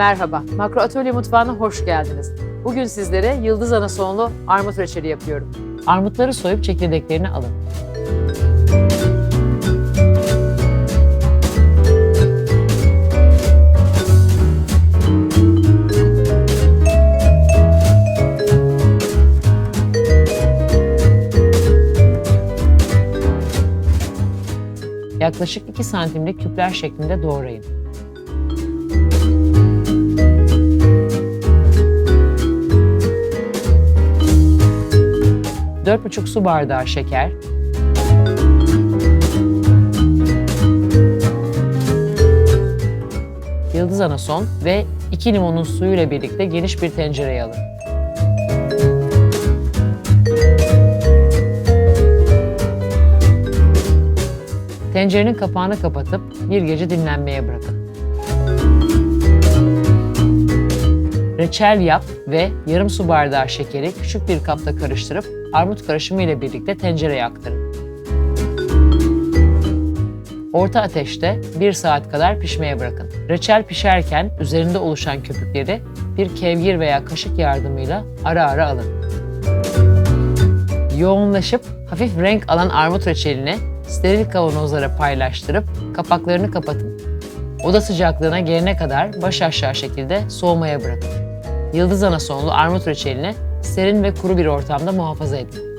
Merhaba, Makro Atölye Mutfağı'na hoş geldiniz. Bugün sizlere yıldız anasonlu armut reçeli yapıyorum. Armutları soyup çekirdeklerini alın. Yaklaşık 2 santimlik küpler şeklinde doğrayın. Dört buçuk su bardağı şeker, yıldız anason ve 2 limonun suyuyla birlikte geniş bir tencereye alın. Tencerenin kapağını kapatıp bir gece dinlenmeye bırakın. Reçel yap ve yarım su bardağı şekeri küçük bir kapta karıştırıp armut karışımı ile birlikte tencereye aktarın. Orta ateşte 1 saat kadar pişmeye bırakın. Reçel pişerken üzerinde oluşan köpükleri bir kevgir veya kaşık yardımıyla ara ara alın. Yoğunlaşıp hafif renk alan armut reçelini steril kavanozlara paylaştırıp kapaklarını kapatın. Oda sıcaklığına gelene kadar baş aşağı şekilde soğumaya bırakın. Yıldız anasonlu armut reçelini serin ve kuru bir ortamda muhafaza edin.